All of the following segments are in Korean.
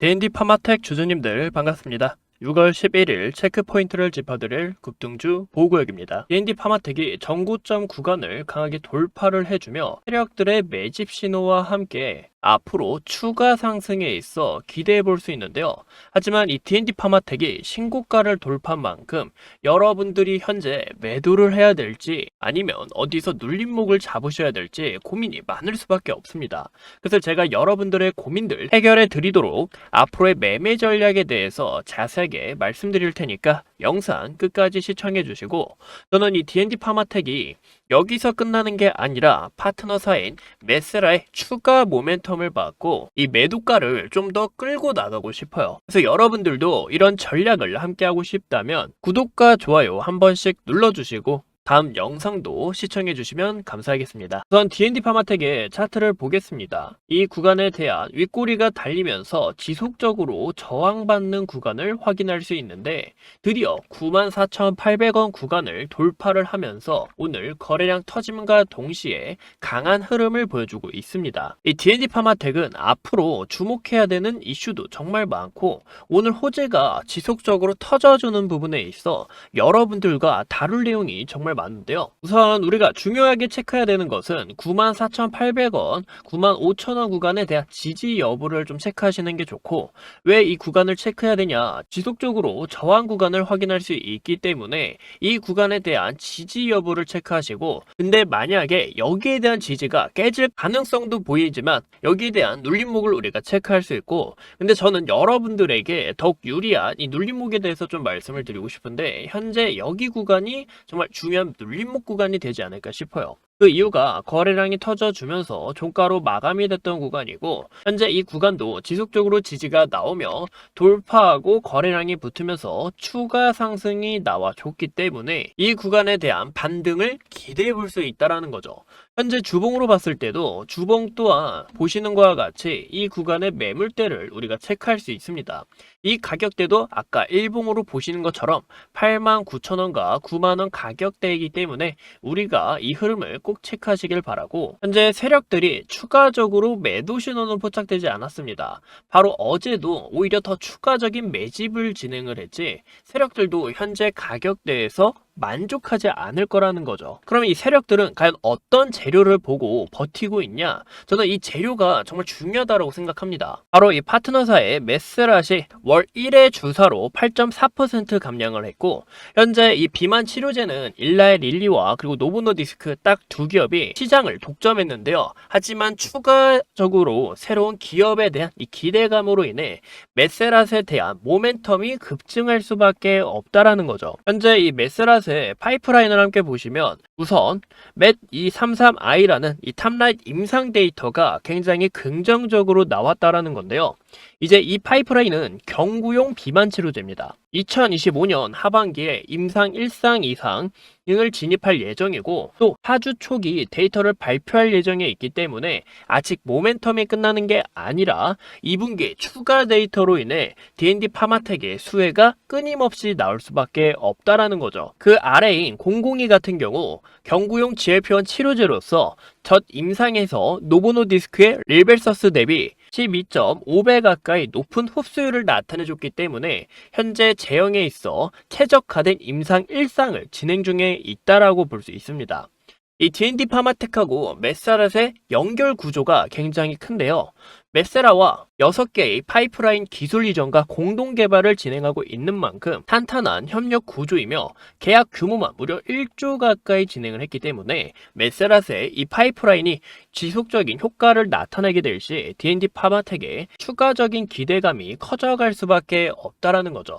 D&D 파마텍 주주님들 반갑습니다. 6월 11일 체크포인트를 짚어드릴 급등주 보구역입니다. D&D 파마텍이 정고점 구간을 강하게 돌파를 해주며 세력들의 매집 신호와 함께 앞으로 추가 상승에 있어 기대해 볼 수 있는데요. 하지만 이 D&D 파마텍이 신고가를 돌파한 만큼 여러분들이 현재 매도를 해야 될지 아니면 어디서 눌림목을 잡으셔야 될지 고민이 많을 수밖에 없습니다. 그래서 제가 여러분들의 고민들 해결해 드리도록 앞으로의 매매 전략에 대해서 자세하게 말씀드릴 테니까 영상 끝까지 시청해 주시고 저는 이 D&D 파마텍이 여기서 끝나는 게 아니라 파트너사인 메세라의 추가 모멘텀을 받고 이 매도가를 좀 더 끌고 나가고 싶어요. 그래서 여러분들도 이런 전략을 함께 하고 싶다면 구독과 좋아요 한 번씩 눌러주시고 다음 영상도 시청해 주시면 감사하겠습니다. 우선 D&D 파마텍의 차트를 보겠습니다. 이 구간에 대한 윗꼬리가 달리면서 지속적으로 저항받는 구간을 확인할 수 있는데 드디어 94,800원 구간을 돌파를 하면서 오늘 거래량 터짐과 동시에 강한 흐름을 보여주고 있습니다. 이 D&D 파마텍은 앞으로 주목해야 되는 이슈도 정말 많고 오늘 호재가 지속적으로 터져주는 부분에 있어 여러분들과 다룰 내용이 정말 많은데요. 우선 우리가 중요하게 체크해야 되는 것은 94,800원, 95,000원 구간에 대한 지지 여부를 좀 체크하시는 게 좋고 왜 이 구간을 체크해야 되냐? 지속적으로 저항 구간을 확인할 수 있기 때문에 이 구간에 대한 지지 여부를 체크하시고 근데 만약에 여기에 대한 지지가 깨질 가능성도 보이지만 여기에 대한 눌림목을 우리가 체크할 수 있고 근데 저는 여러분들에게 더욱 유리한 이 눌림목에 대해서 좀 말씀을 드리고 싶은데 현재 여기 구간이 정말 중요한 눌림목 구간이 되지 않을까 싶어요. 그 이유가 거래량이 터져주면서 종가로 마감이 됐던 구간이고 현재 이 구간도 지속적으로 지지가 나오며 돌파하고 거래량이 붙으면서 추가 상승이 나와줬기 때문에 이 구간에 대한 반등을 기대해 볼 수 있다라는 거죠. 현재 주봉으로 봤을 때도 주봉 또한 보시는 것과 같이 이 구간의 매물대를 우리가 체크할 수 있습니다. 이 가격대도 아까 일봉으로 보시는 것처럼 89,000원과 9만원 가격대이기 때문에 우리가 이 흐름을 꼭 체크하시길 바라고 현재 세력들이 추가적으로 매도 신호는 포착되지 않았습니다. 바로 어제도 오히려 더 추가적인 매집을 진행을 했지 세력들도 현재 가격대에서 만족하지 않을 거라는 거죠. 그러면 이 세력들은 과연 어떤 재료를 보고 버티고 있냐? 저는 이 재료가 정말 중요하다고 생각합니다. 바로 이 파트너사의 메스라시 월 1회 주사로 8.4% 감량을 했고 현재 이 비만 치료제는 일라의 릴리와 그리고 노보노디스크 딱 두 기업이 시장을 독점했는데요. 하지만 추가적으로 새로운 기업에 대한 이 기대감으로 인해 메세라스에 대한 모멘텀이 급증할 수밖에 없다라는 거죠. 현재 이 메세라스 의 파이프라인을 함께 보시면 우선 MET233i라는 이 탑라인 임상 데이터가 굉장히 긍정적으로 나왔다라는 건데요. 이제 이 파이프라인은 경구용 비만 치료제입니다. 2025년 하반기에 임상 1상 이상 을 진입할 예정이고 또 하주 초기 데이터를 발표할 예정에 있기 때문에 아직 모멘텀이 끝나는 게 아니라 2분기 추가 데이터로 인해 D&D 파마텍의 수혜가 끊임없이 나올 수밖에 없다라는 거죠. 그 아래인 002 같은 경우 경구용 GLP-1 치료제로서 첫 임상에서 노보노디스크의 릴벨서스 대비 12.5배 가까이 높은 흡수율을 나타내줬기 때문에 현재 제형에 있어 최적화된 임상 1상을 진행 중에 있다라고 볼 수 있습니다. 이 D&D 파마텍하고 메사렛의 연결 구조가 굉장히 큰데요. 메세라와 6개의 파이프라인 기술 이전과 공동 개발을 진행하고 있는 만큼 탄탄한 협력 구조이며 계약 규모만 무려 1조 가까이 진행을 했기 때문에 메세라스의 이 파이프라인이 지속적인 효과를 나타내게 될 시 D&D 파마텍의 추가적인 기대감이 커져갈 수밖에 없다라는 거죠.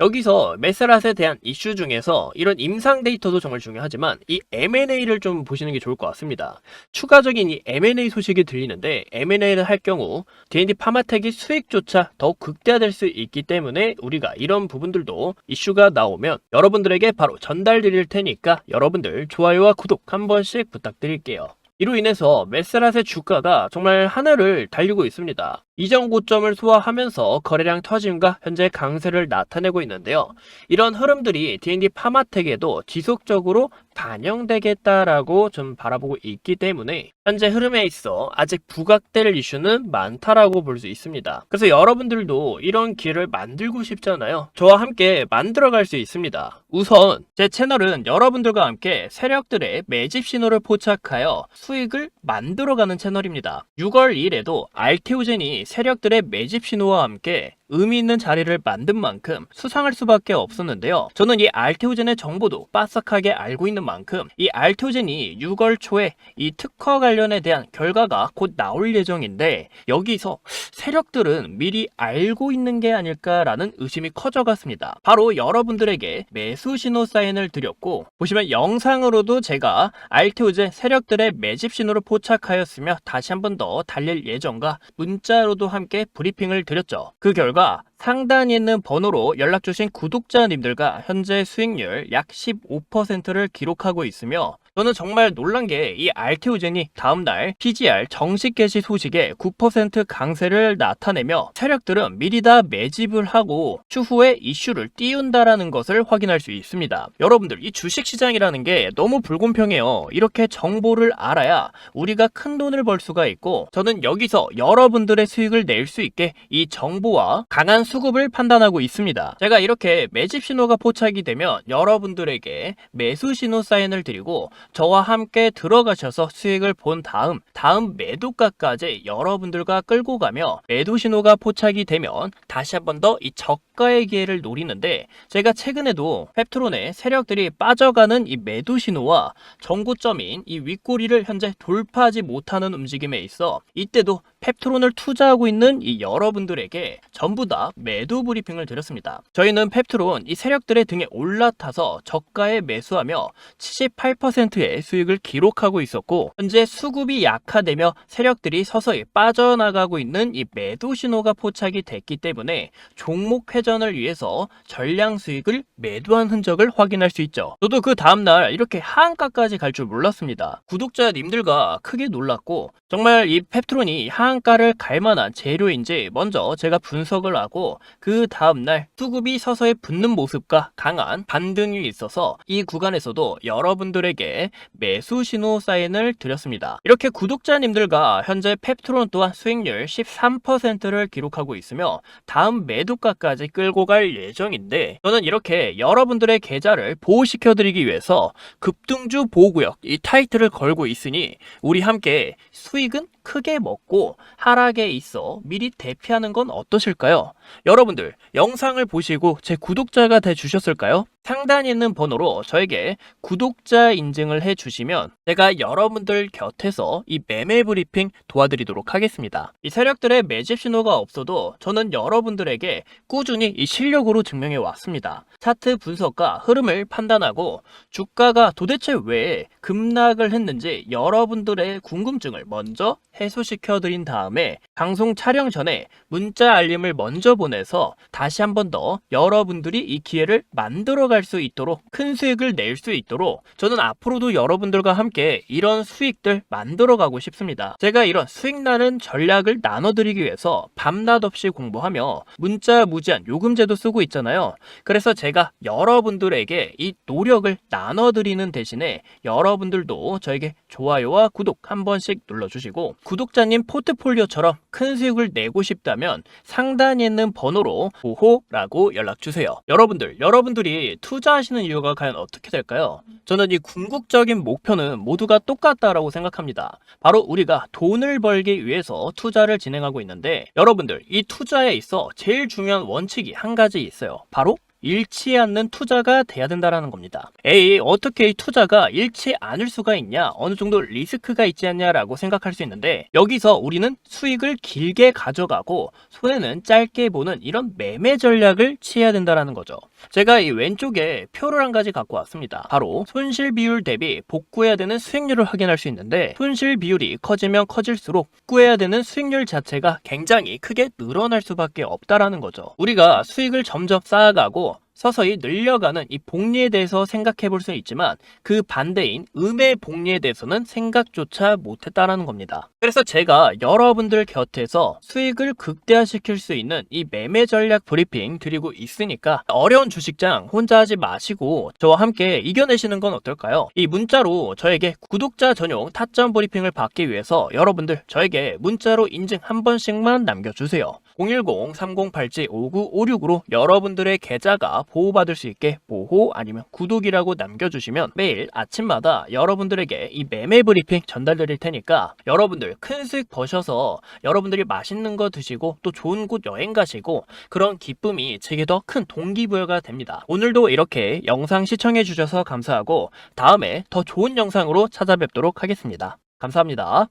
여기서 메세라스에 대한 이슈 중에서 이런 임상 데이터도 정말 중요하지만 이 M&A를 좀 보시는 게 좋을 것 같습니다. 추가적인 이 M&A 소식이 들리는데 M&A를 할 경우 D&D 파마텍이 수익조차 더 극대화될 수 있기 때문에 우리가 이런 부분들도 이슈가 나오면 여러분들에게 바로 전달 드릴 테니까 여러분들 좋아요와 구독 한 번씩 부탁드릴게요. 이로 인해서 메세라스의 주가가 정말 하늘을 달리고 있습니다. 이전 고점을 소화하면서 거래량 터짐과 현재 강세를 나타내고 있는데요. 이런 흐름들이 D&D 파마텍에도 지속적으로 반영되겠다라고 좀 바라보고 있기 때문에 현재 흐름에 있어 아직 부각될 이슈는 많다라고 볼 수 있습니다. 그래서 여러분들도 이런 기회를 만들고 싶잖아요. 저와 함께 만들어갈 수 있습니다. 우선 제 채널은 여러분들과 함께 세력들의 매집 신호를 포착하여 수익을 만들어가는 채널입니다. 6월 1일에도 알테오젠이 세력들의 매집 신호와 함께 의미 있는 자리를 만든 만큼 수상할 수밖에 없었는데요. 저는 이 알테오젠의 정보도 빠삭하게 알고 있는 만큼 이 알테오젠이 6월 초에 이 특허 관련에 대한 결과가 곧 나올 예정인데 여기서 세력들은 미리 알고 있는 게 아닐까라는 의심이 커져갔습니다. 바로 여러분들에게 매수 신호 사인을 드렸고 보시면 영상으로도 제가 알테오젠 세력들의 매집 신호를 포착하였으며 다시 한 번 더 달릴 예정과 문자로도 함께 브리핑을 드렸죠. 그 결과 상단에 있는 번호로 연락 주신 구독자님들과 현재 수익률 약 15%를 기록하고 있으며 저는 정말 놀란 게 이 알테오젠이 다음날 PGR 정식 개시 소식에 9% 강세를 나타내며 세력들은 미리 다 매집을 하고 추후에 이슈를 띄운다라는 것을 확인할 수 있습니다. 여러분들 이 주식시장이라는 게 너무 불공평해요. 이렇게 정보를 알아야 우리가 큰 돈을 벌 수가 있고 저는 여기서 여러분들의 수익을 낼 수 있게 이 정보와 강한 수급을 판단하고 있습니다. 제가 이렇게 매집 신호가 포착이 되면 여러분들에게 매수 신호 사인을 드리고 저와 함께 들어가셔서 수익을 본 다음 다음 매도가까지 여러분들과 끌고 가며 매도 신호가 포착이 되면 다시 한번 더 이 저가 의 기회를 노리는데 제가 최근에도 펩트론의 세력들이 빠져가는 이 매도 신호와 정고점인 이 윗꼬리를 현재 돌파하지 못하는 움직임에 있어 이때도 펩트론을 투자하고 있는 이 여러분들에게 전부 다 매도 브리핑을 드렸습니다. 저희는 펩트론 이 세력들의 등에 올라타서 저가에 매수하며 78%의 수익을 기록하고 있었고 현재 수급이 약화되며 세력들이 서서히 빠져나가고 있는 이 매도 신호가 포착이 됐기 때문에 종목 회전 을 위해서 전량 수익을 매도한 흔적을 확인할 수 있죠. 저도 그 다음날 이렇게 하한가까지 갈 줄 몰랐습니다. 구독자님들과 크게 놀랐고 정말 이 펩트론이 하한가를 갈 만한 재료인지 먼저 제가 분석을 하고 그 다음날 수급이 서서히 붙는 모습과 강한 반등이 있어서 이 구간에서도 여러분들에게 매수 신호 사인을 드렸습니다. 이렇게 구독자님들과 현재 펩트론 또한 수익률 13%를 기록하고 있으며 다음 매도가까지 끌고 갈 예정인데 저는 이렇게 여러분들의 계좌를 보호시켜 드리기 위해서 급등주 보호구역 이 타이틀을 걸고 있으니 우리 함께 수익은 크게 먹고 하락에 있어 미리 대피하는 건 어떠실까요? 여러분들 영상을 보시고 제 구독자가 돼 주셨을까요? 상단에 있는 번호로 저에게 구독자 인증을 해 주시면 제가 여러분들 곁에서 이 매매 브리핑 도와드리도록 하겠습니다. 이 세력들의 매집 신호가 없어도 저는 여러분들에게 꾸준히 이 실력으로 증명해 왔습니다. 차트 분석과 흐름을 판단하고 주가가 도대체 왜 급락을 했는지 여러분들의 궁금증을 먼저 해소시켜 드린 다음에 방송 촬영 전에 문자 알림을 먼저 보내서 다시 한 번 더 여러분들이 이 기회를 만들어 갈 수 있도록 큰 수익을 낼 수 있도록 저는 앞으로도 여러분들과 함께 이런 수익들 만들어 가고 싶습니다. 제가 이런 수익 나는 전략을 나눠 드리기 위해서 밤낮 없이 공부하며 문자 무제한 요금제도 쓰고 있잖아요. 그래서 제가 여러분들에게 이 노력을 나눠 드리는 대신에 여러분들도 저에게 좋아요와 구독 한 번씩 눌러 주시고 구독자님 포트폴리오처럼 큰 수익을 내고 싶다면 상단에 있는 번호로 보호라고 연락 주세요. 여러분들, 여러분들이 투자하시는 이유가 과연 어떻게 될까요? 저는 이 궁극적인 목표는 모두가 똑같다라고 생각합니다. 바로 우리가 돈을 벌기 위해서 투자를 진행하고 있는데 여러분들 이 투자에 있어 제일 중요한 원칙이 한 가지 있어요. 바로 잃지 않는 투자가 돼야 된다라는 겁니다. 에이, 어떻게 이 투자가 잃지 않을 수가 있냐? 어느 정도 리스크가 있지 않냐라고 생각할 수 있는데 여기서 우리는 수익을 길게 가져가고 손해는 짧게 보는 이런 매매 전략을 취해야 된다라는 거죠. 제가 이 왼쪽에 표를 한 가지 갖고 왔습니다. 바로 손실 비율 대비 복구해야 되는 수익률을 확인할 수 있는데 손실 비율이 커지면 커질수록 복구해야 되는 수익률 자체가 굉장히 크게 늘어날 수밖에 없다라는 거죠. 우리가 수익을 점점 쌓아가고 서서히 늘려가는 이 복리에 대해서 생각해 볼수 있지만 그 반대인 음의 복리에 대해서는 생각조차 못했다라는 겁니다. 그래서 제가 여러분들 곁에서 수익을 극대화시킬 수 있는 이 매매 전략 브리핑 드리고 있으니까 어려운 주식장 혼자 하지 마시고 저와 함께 이겨내시는 건 어떨까요? 이 문자로 저에게 구독자 전용 타점 브리핑을 받기 위해서 여러분들 저에게 문자로 인증 한 번씩만 남겨주세요. 010-3087-5956으로 여러분들의 계좌가 보호받을 수 있게 보호 아니면 구독이라고 남겨주시면 매일 아침마다 여러분들에게 이 매매 브리핑 전달드릴 테니까 여러분들 큰 수익 버셔서 여러분들이 맛있는 거 드시고 또 좋은 곳 여행 가시고 그런 기쁨이 제게 더 큰 동기부여가 됩니다. 오늘도 이렇게 영상 시청해 주셔서 감사하고 다음에 더 좋은 영상으로 찾아뵙도록 하겠습니다. 감사합니다.